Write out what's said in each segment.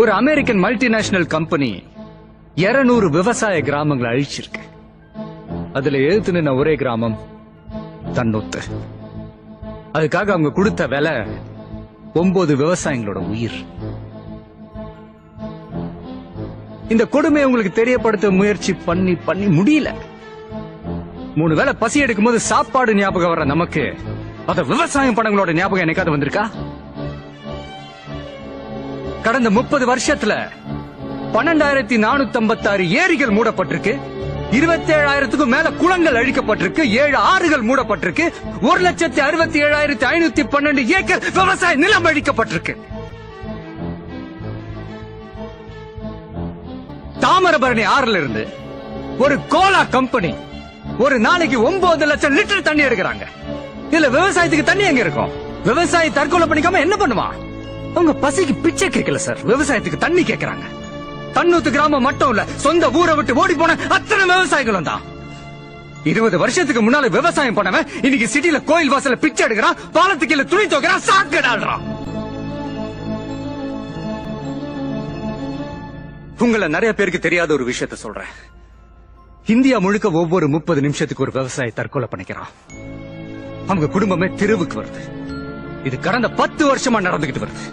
ஒரு American multinational company 200 விவசாய கிராமங்களை அழிச்சிருக்கு. அதுல எழுத்து நின்ன ஒரே கிராமம் தன்னொத்து. அதுக்காக அவங்க கொடுத்த விலை ஒன்பது விவசாயிகளோட உயிர். இந்த கொடுமையை உங்களுக்கு தெரியப்படுத்த முயற்சி பண்ணி பண்ணி முடியல. மூணு வேளை பசி எடுக்கும் போது சாப்பாடு ஞாபகம் வர்ற நமக்கு அத விவசாயம் படங்களோட ஞாபகம் என்னைக்காவது வந்திருக்கா? கடந்த முப்பது வருஷத்துல பன்னெண்டாயிரத்தி நானூத்தி ஐம்பத்தாறு ஏரிகள் மூடப்பட்டிருக்கு. இருபத்தி ஏழாயிரத்துக்கும் மேல குளங்கள் அழிக்கப்பட்டிருக்கு. ஏழு ஆறுகள் மூடப்பட்டிருக்கு. ஒரு லட்சத்தி அறுபத்தி ஏழாயிரத்தி ஐநூத்தி பன்னெண்டு ஏக்கர் விவசாய நிலம் அழிக்கப்பட்டிருக்கு. தாமிரபரணி ஆறுல இருந்து ஒரு கோலா கம்பெனி ஒரு நாளைக்கு ஒன்பது லட்சம் லிட்டர் தண்ணி எடுக்கிறாங்க. இதுல விவசாயத்துக்கு தண்ணி எங்க இருக்கும்? விவசாயி தற்கொலை பண்ணிக்காம என்ன பண்ணுவான்? அவங்க பசிக்கு பிச்சை கேட்கல சார் விவசாயத்துக்கு தண்ணி கேக்குறாங்க தன்னூத்து கிராமம் மட்டும் இல்ல சொந்த ஊரை விட்டு ஓடி போன அத்தனை விவசாயிகளும் தான். இருபது வருஷத்துக்கு முன்னால விவசாயம் பண்ணவன் இன்னைக்கு சிட்டில கோயில் வாசல பிச்சை எடுக்கிறான் பாலத்துக்கு கீழே துணி துவைக்கிறான் சாக்கடாடுறான் உங்களை நிறைய பேருக்கு தெரியாத ஒரு விஷயத்த சொல்றேன். இந்தியா முழுக்க ஒவ்வொரு முப்பது நிமிஷத்துக்கு ஒரு விவசாயி தற்கொலை பண்ணிக்கிறான். அவங்க குடும்பமே தெருவுக்கு வருது. இது கடந்த பத்து வருஷமா நடந்துகிட்டு வருது.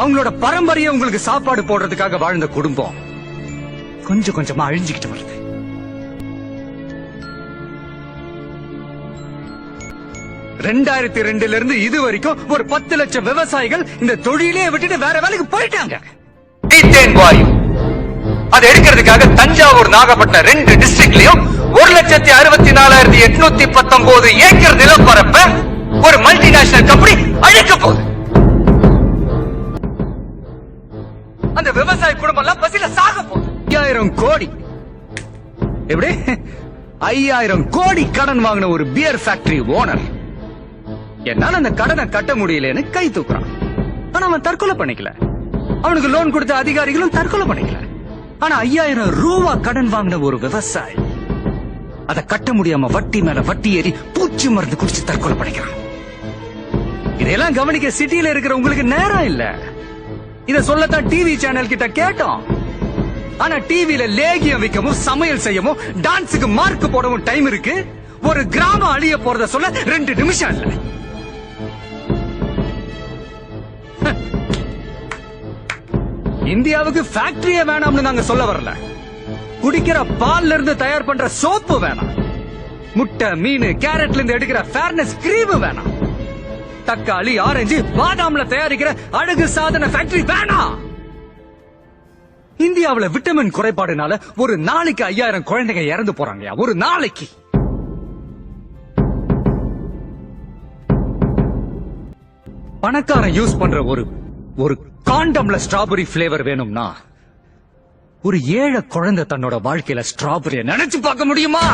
அவங்களோட பரம்பரையை உங்களுக்கு சாப்பாடு போடுறதுக்காக வாழ்ந்த குடும்பம். கொஞ்சம் கொஞ்சமா அழிஞ்சுக்கிட்டு வருது. ரெண்டாயிரத்தி ரெண்டுல இருந்து இது வரைக்கும் ஒரு பத்து லட்சம் விவசாயிகள் இந்த தொழிலே விட்டுட்டு வேற வேலைக்கு போயிட்டாங்க. மீத்தேன் வாயு அதை எடுக்கிறதுக்காக தஞ்சாவூர் நாகப்பட்டினம் ரெண்டு டிஸ்ட்ரிக்ட்லயும் ஒரு லட்சத்தி அறுபத்தி நாலாயிரத்தி எட்நூத்தி பத்தொன்பது ஏக்கர் நிலப்பரப்ப ஒரு மல்டிநேஷனல் கம்பெனி அழைக்க போகுது. ஐயாயிரம் கோடி. எப்படி? ஐயாயிரம் கோடி கடன் வாங்கின ஒரு பியர் ஃபேக்டரி ஓனர் என்னால அந்த கடனை கட்ட முடியலன்னு கை தூக்குறான். ஆனா அவன் தற்கொலை பண்ணிக்கல. அவனுக்கு லோன் கொடுத்த அதிகாரிகளும் தற்கொலை பண்ணிக்கல. ஆனா ஐயாயிரம் ரூபா கடன் வாங்கின ஒரு விவசாயி அதை கட்ட முடியாம வட்டி மேல வட்டி ஏறி பூச்சி மருந்து குடிச்சு தற்கொலை பண்ணிக்கிறான். இதையெல்லாம் கவனிக்க சிட்டியில இருக்கிற உங்களுக்கு நேரம் இல்ல. இத சொல்லத்தான் டிவி சேனல் கிட்ட கேட்டோம். ஆனா டிவில லேகியம் விற்கவும் சமையல் செய்யவும் டான்ஸுக்கு மார்க் போடவும் டைம் இருக்கு. ஒரு கிராமம் அழிய போறத சொல்ல ரெண்டு நிமிஷம் இல்ல. இந்தியாவுக்கு ஃபேக்டரிய வேணாம்னு நாங்க சொல்ல வரல. குடிக்கிற பால்ல இருந்து தயார் பண்ற சோப்பு வேணாம். முட்டை மீன் கேரட்ல இருந்து எடுக்கிற ஃபேர்னஸ் கிரீம் வேணாம். தக்காளி ஆரஞ்சு பாதாம்ல தயாரிக்கிற அழகு சாதன ஃபேக்டரி வேணாம். இந்தியாவுல விட்டமின் குறைபாடுனால ஒரு நாளைக்கு ஐயாயிரம் குழந்தைங்க இறந்து போறாங்கயா ஒரு நாளைக்கு. பணக்காரன் யூஸ் பண்ற ஒரு ஒரு காண்டம்ல ஸ்ட்ராபெரி ஃபிளேவர் வேணும்னா ஒரு ஏழை குழந்தை தன்னோட வாழ்க்கையில ஸ்ட்ராபெரிய நினைச்சு பார்க்க முடியுமா?